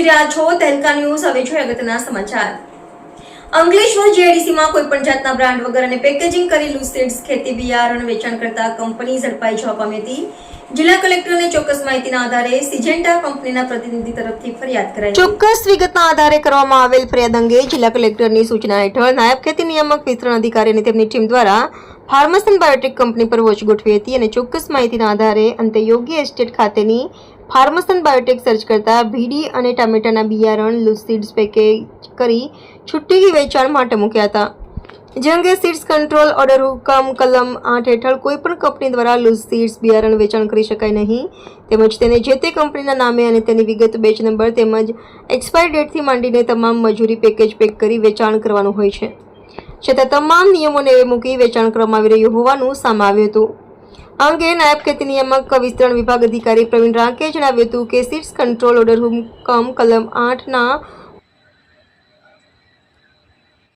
જોઈ રહ્યા છો તહેલકા ન્યૂઝ હવે જોઈએ અગત્યના સમાચાર. અંકલેશ્વર જીઆઈડીસીમાં કોઈ પણ જાતના બ્રાન્ડ વગર અને પેકેજિંગ કરેલું સીડ્સ ખેતી, બિયારણ વેચાણ કરતા કંપની ઝડપાઈ જવા પામી હતી. જિલ્લા કલેક્ટરને ચોક્કસ ચોક્કસ વિગતના આધારે કરવામાં આવેલ ફરિયાદ અંગે જિલ્લા કલેક્ટરની સૂચના હેઠળ નાયબ ખેતી નિયામક વિતરણ અધિકારી તેમની ટીમ દ્વારા ફાર્મસન બાયોટેક કંપની પર વોચ ગોઠવી હતી અને ચોક્કસ માહિતીના આધારે અંતે યોગ્ય એસ્ટેટ ખાતેની ફાર્મસન બાયોટેક સર્ચ કરતા ભીડી અને ટામેટાના બિયારણ, લુસીડ્સ પેકેજ કરી છુટ્ટી વેચાણ માટે મૂક્યા હતા. જે અંગે સીડ્સ કંટ્રોલ ઓર્ડર હુકમ, કલમ આઠ હેઠળ કોઈપણ કંપની દ્વારા લૂઝ સીડ્સ, બિયારણ વેચાણ કરી શકાય નહીં. તેમજ તેને જે તે કંપનીના નામે અને તેની વિગત બેચ નંબર તેમજ એક્સપાયર ડેટથી માંડીને તમામ મજૂરી પેકેજ પેક કરી વેચાણ કરવાનું હોય છે. છતાં તમામ નિયમોને મૂકી વેચાણ કરવામાં આવી રહ્યું હોવાનું સામે આવ્યું હતું. આ અંગે નાયબ ખેતી નિયામક વિસ્તરણ વિભાગ અધિકારી પ્રવીણ રાકે જણાવ્યું હતું કે સીડ્સ કંટ્રોલ ઓર્ડર હુકમ, કલમ આઠના